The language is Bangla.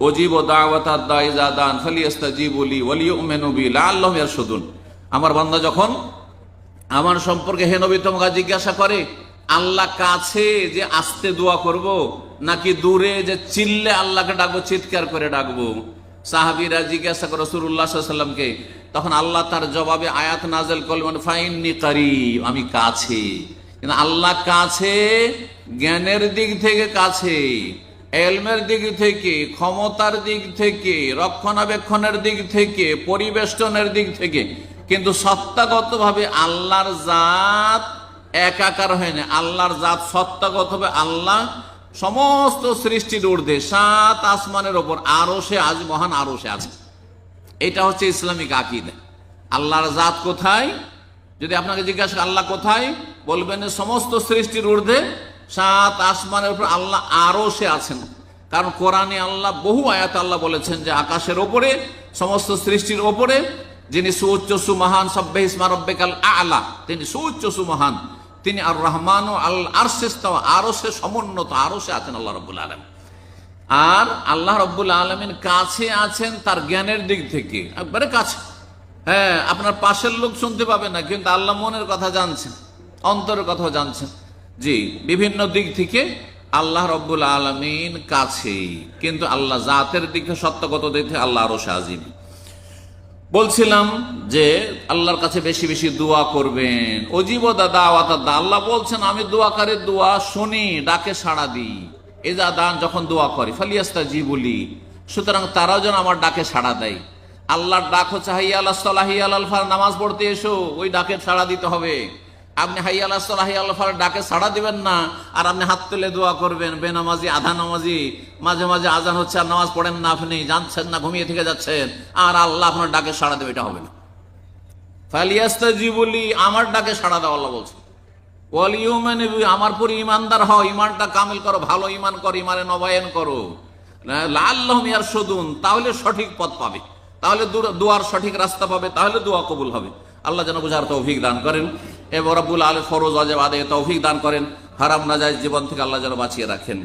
অজীব ও আমার বান্দা যখন আমার সম্পর্কে হে তোমাকে জিজ্ঞাসা করে, আল্লাহ কাছে যে আস্তে দোয়া করব, নাকি দূরে যে চিল্লে আল্লাহকে ডাকবো, চিৎকার করে ডাকবো? সাহাবিরা জিজ্ঞাসা করে রসুল্লাহ সাল্লামকে তখন আল্লাহ তার জবাবে আয়াত নাজেল করলেন, ফাইননি কারিব, আমি কাছে। কিন্তু আল্লাহ কাছে, জ্ঞানের দিক থেকে কাছে, এলমের দিক থেকে, ক্ষমতার দিক থেকে, রক্ষণাবেক্ষণের দিক থেকে, পরিবেষ্টনের দিক থেকে, কিন্তু সত্তাগতভাবে আল্লাহর জাত একাকার হয় না আল্লাহর জাত সত্তাগতভাবে আল্লাহ সমস্ত সৃষ্টির ঊর্ধ্বে সাত আসমানের ওপর আরও সে আজ মহান আরও সে আছে। এটা হচ্ছে ইসলামিক আকিদা। আল্লাহর জাত কোথায়? যদি আপনাকে জিজ্ঞাসা আল্লাহ কোথায়? বলবেন সমস্ত সৃষ্টির ঊর্ধ্বে সাত আসমানের উপর আল্লাহ আরও সে আছেন। কারণ কোরআনে আল্লাহ বহু আয়াত আল্লাহ বলেছেন যে আকাশের ওপরে, সমস্ত সৃষ্টির ওপরে, যিনি সুউচ্চ, সুমহান, সব্বে ইসমা রব্বেকাল আলা, তিনি সুউচ্চ, সুমহান, তিনি আর রহমান ও আল আরশেস্তাওয়া আরও সে সমুন্নত, আরও সে আছেন আল্লাহ রব্বুল আলম আর আল্লাহ রব্বুল আলমিন কাছে আছেন তার জ্ঞানের দিক থেকে, একবারে কাছে। হ্যাঁ আপনার পাশের লোক শুনতে পাবে না, কিন্তু আল্লাহ মনের কথা জানছেন, অন্তরের কথা জানছেন। জি, বিভিন্ন দিক থেকে আল্লাহ রব্বুল আলমিন কাছে কিন্তু আল্লাহ জাতের দিকে সত্যগত দিক থেকে আল্লাহ আরও সাজিম বলছিলাম যে আল্লাহর কাছে বেশি বেশি দোয়া করবেন। অজীব দাদা আওয়াতা আল্লাহ বলছেন, আমি দোয়াকারের দোয়া শুনি, ডাকে সাড়া দিই। এজা দান যখন দোয়া করে ফালিয়াস্তা জি বলি সুতরাং তারাও যেন আমার ডাকে সাড়া দেয়। আল্লাহর ডাক হচ্ছে হাইয়া আল্লাহ সাল্লাহ ফার, নামাজ পড়তে এসো, ওই ডাকে সাড়া দিতে হবে। আপনি হাই আল্লাহ সাল্লাহ আল্লাহ ফার ডাকে সাড়া দিবেন না, আর আপনি হাত তুলে দোয়া করবেন, বেনামাজি আধা নামাজি মাঝে মাঝে আজান হচ্ছে আর নামাজ পড়েন না আপনি, জানছেন না, ঘুমিয়ে থেকে যাচ্ছেন, আর আল্লাহ আপনার ডাকে সাড়া দেবে, এটা হবে না। ফালিয়াস্তা জি বলি আমার ডাকে সাড়া দাও, আল্লাহ বলছে। ওয়ালিউমেন আমার পরে ইমানদার হও, ইমানটা কামিল করো, ভালো ইমান করো, ইমানে নবায়ন করো। লাল্লাহ মিয়ার সদুন তাহলে সঠিক পথ পাবে। তাহলে দোয়ার সঠিক রাস্তা পাবে, তাহলে দোয়া কবুল হবে। আল্লাহ যেন বুঝার তৌফিক দান করেন। এবং রব্বুল আল ফরোজ আজেব আদে তৌফিক দান করেন। হারাম না যায় জীবন থেকে আল্লাহ যেন বাঁচিয়ে রাখেন।